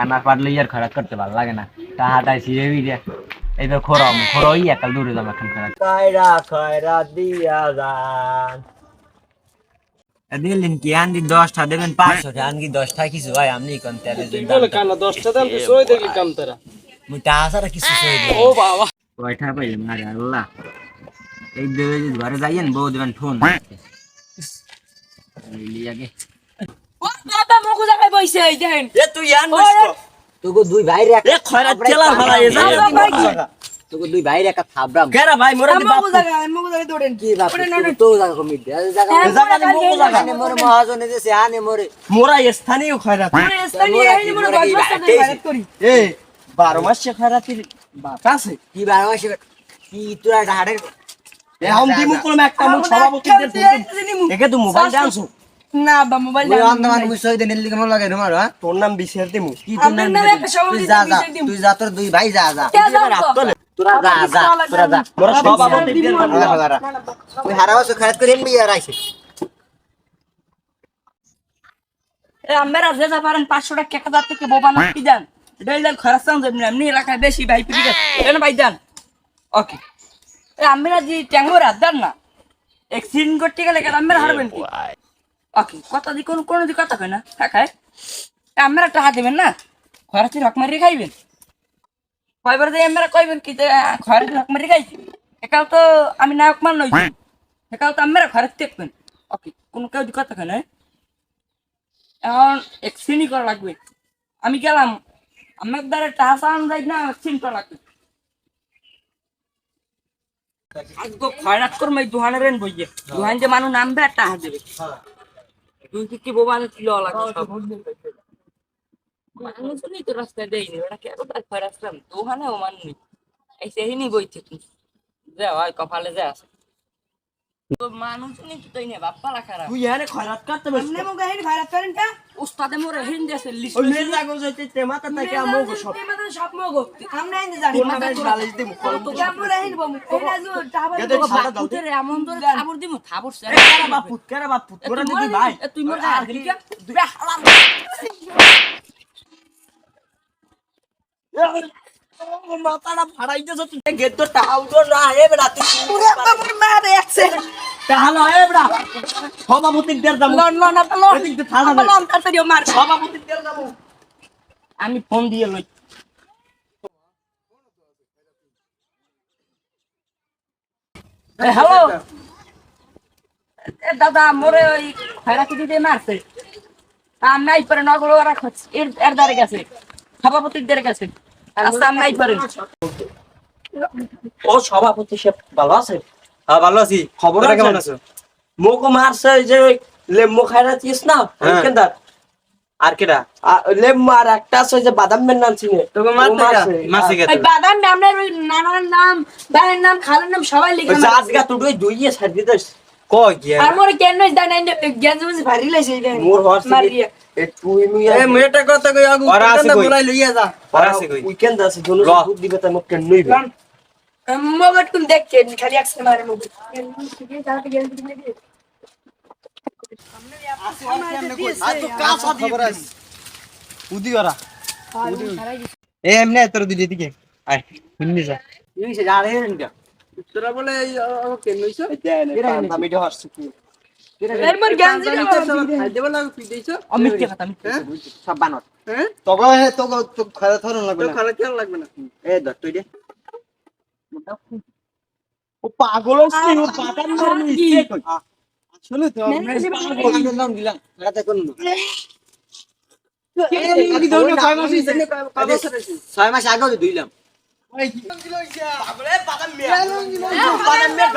কানা পারলে ইয়ার খরাক করতে ভালো লাগে না। টাহাটাই ছিঁড়ে বিড়ে এইবার খরম খরই একাল দূরে যাব এখন খরাক খয়রা খয়রা দিয়া যান। দিলেন কি আনদি দশটা দেবেন পাঁচশো আনকি দশটা কিছু ভাই আপনি কোন তেলের বলে কানা দশটা দাম তুই সই দেখলি কাম তারা। মুই টাকা ছাড়া কিছু চাই ও বাবা। কয়টা পাইলাম আরে আল্লাহ। এই দেবে যদি ঘরে যাইয়েন বউ দেবেন ফোন। লিয়াকে ও বাবা বইছে এই দেখেন এ তুই আন বসতো তোকে দুই ভাইরে এ খয়রা তেলা ভাড়া এ যা তোকে দুই একটা থাবরাম কেরা ভাই মোরা দি বাপ মগু জায়গায় দৌড়েন কি বাপ। না, না। তো জায়গা কমি দে জায়গা জায়গা মোগো জায়গা আনে মোর মহাজনে দেশে আনে মোরে। মোরা স্থানীয় খয়রা ওরে স্থানীয় এই মনে মোরা? বাইরে করি। এ বারো মাসে খয়রাতির বাপ আছে। কি বার মাসে কি তোরা হাড়ে এ হাম দিমু কোন একটা মুখ একে তো মোবাইল না বা মোবাইল আন্দামান কেমন লাগে তোমার হ্যাঁ? তোর নাম বিশের দিমু কি তোর নাম নামে একটা সভাপতি তুই যা যা তুই যা তোর দুই ভাই যা যা। তোরা যা যা তোরা যা। মোরা সভাপতিদের ওই হারাওয়াস খারাপ করে এমবি আর আইছে। এ আমরা যে যা পারেন পাঁচশো টাকা থেকে বোবা না কি দেন খরচ এমনি এলাকায় বেশি ভাই পিটি দেন। ভাই দেন ওকে। এ আমরা যে ট্যাঙ্গো রাত দেন না এক্সিডেন্ট করতে গেলে আমরা হারবেন কি? ওকে কথা দি কোনো কোনো দি কথা কয় না। হ্যাঁ খায় আমরা টাকা দেবেন না? খরচি হক মারি খাইবেন? কয়বার দিয়ে আমরা কইবেন কি খরচি হক মারি খাইছি? একাল তো আমি নায়ক মান নই একাল তো আমরা খরচ দেখবেন ওকে কোনো কেউ দি কথা কয় না? এখন এক্সচেঞ্জ করা লাগবে। আমি গেলাম। আমার দ্বারা টাকা চালানো যায় না এক্সচেঞ্জ করা লাগবে। আজকে খয়রাত করব রেন বইয়ে। দোকান যে মানুষ নামবে আর টাকা দেবে। তুই কি বোবা ছিল আলাদা সব। মানুষই তো রাস্তায় দেয়নি ওরা কেন তার ফের আসলাম দোহানে ও মানুষ এই সেহিনি বইছে থেকে। যা হয় কপালে যা আছে। তো নি তো তাই না বাপ্পা রাখারা তুই এখানে খয়রাত করতে পারিস না মুখে খয়রাত করেন কা? উস্তাদে মোরে হিন দেশে লিস্ট ওই তে মাথা সব। তে মাথা সব মগো। জানি মাথা দিমু তো তো ধরে দিমু সে বাপ পুত বাপ পুত তোরা দিদি ভাই? তুই মোর গাল কে? দুয়া হালাম মাথাটা ফাড়াইতেছ তুই গেট তো টাউজন না হে তুই মারে এ বেড়া সভাপতির দের দাম লন লন আপা লন। এদিক দিয়ে থানা আপা লন তাতে দিও মার। সভাপতির দের দাম আমি ফোন দিয়ে লই। হ্যালো? দাদা মোরে ওই খয়রাতি দিতে মারছে। আমি নাই পারে নগর ওরা এর এর দ্বারে গেছে। সভাপতির দ্বারে গেছে। আচ্ছা আমি নাই পারে। ও সভাপতি সে ভালো আছে? হ্যাঁ ভালো আছি। খবর কেমন আছো? মোকো মারছে যে লেম্বু খাইরাছিস না হ্যাঁ। ওইখানটার আর কেডা? লেম্বু আর একটা আছে যে বাদাম মেন নাম চিনে। তোকে মারছে বাদাম নামের ওই নানার নাম বাবার নাম খালার নাম সবাই লিখে জাত গা তুই দুইয়ে ছাড় দিতেস কই কি আর মোরে কেন জানাই জ্ঞান জমি ভারি লাইছে এই মোর মারিয়া এ মেয়েটা কথা কই আগু কই? লইয়া যা। ওরা আছে কই? উইকেন্ড আছে জন্য দুধ দিবে তাই মোক কেন নইবে? মোবাইল তুমি দেখছেন খালি একসাথে মারে মোবাইল লাগবে না। খারাপ কেন লাগবে না। এ ধর তুই দে। ও পাগল হচ্ছে ও পাতার মারনি আসলে তো আমি নাম দিলাম রাতে কোন ছয় মাস আগেও ধুইলাম। পাগলে মেয়ে। মেয়ে